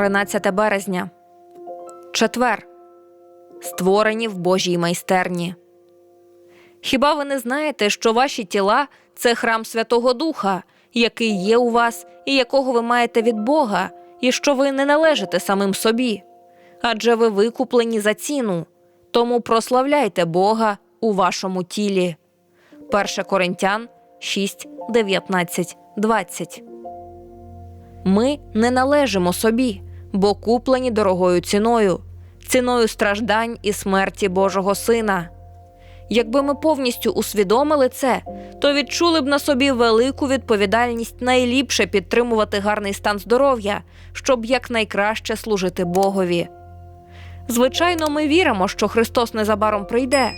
13 березня. Четвер. Створені в Божій майстерні. Хіба ви не знаєте, що ваші тіла це храм Святого Духа, який є у вас і якого ви маєте від Бога, і що ви не належите самим собі? Адже ви викуплені за ціну, тому прославляйте Бога у вашому тілі. 1 Коринтян 6, 19, 20 Ми не належимо собі, бо куплені дорогою ціною, ціною страждань і смерті Божого Сина. Якби ми повністю усвідомили це, то відчули б на собі велику відповідальність найліпше підтримувати гарний стан здоров'я, щоб якнайкраще служити Богові. Звичайно, ми віримо, що Христос незабаром прийде.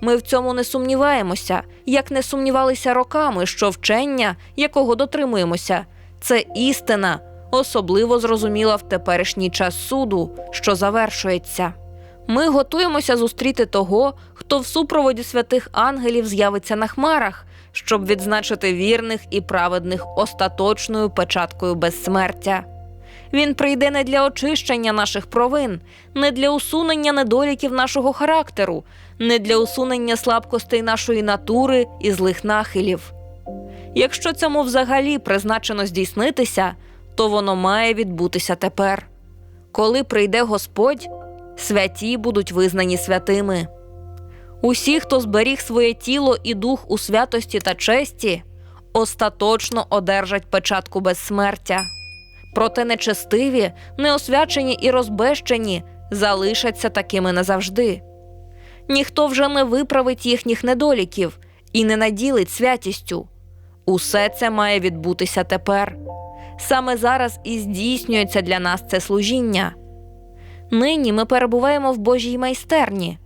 Ми в цьому не сумніваємося, як не сумнівалися роками, що вчення, якого дотримуємося, це істина, особливо зрозуміла в теперішній час суду, що завершується. Ми готуємося зустріти того, хто в супроводі святих ангелів з'явиться на хмарах, щоб відзначити вірних і праведних остаточною печаткою безсмертя. Він прийде не для очищення наших провин, не для усунення недоліків нашого характеру, не для усунення слабкостей нашої натури і злих нахилів. Якщо цьому взагалі призначено здійснитися, то воно має відбутися тепер. Коли прийде Господь, святі будуть визнані святими. Усі, хто зберіг своє тіло і дух у святості та честі, остаточно одержать печатку безсмертя. Проте нечестиві, неосвячені і розбещені залишаться такими назавжди. Ніхто вже не виправить їхніх недоліків і не наділить святістю. Усе це має відбутися тепер. Саме зараз і здійснюється для нас це служіння. Нині ми перебуваємо в Божій майстерні.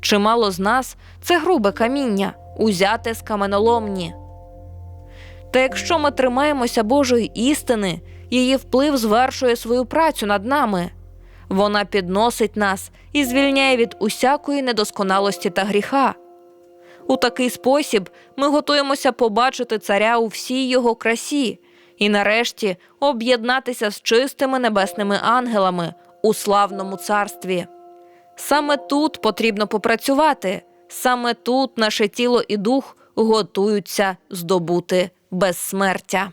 Чимало з нас це грубе каміння, узяте з каменоломні. Та якщо ми тримаємося Божої істини, її вплив звершує свою працю над нами. Вона підносить нас і звільняє від усякої недосконалості та гріха. У такий спосіб ми готуємося побачити царя у всій його красі і, нарешті, об'єднатися з чистими небесними ангелами у славному царстві. Саме тут потрібно попрацювати, саме тут наше тіло і дух готуються здобути безсмертя.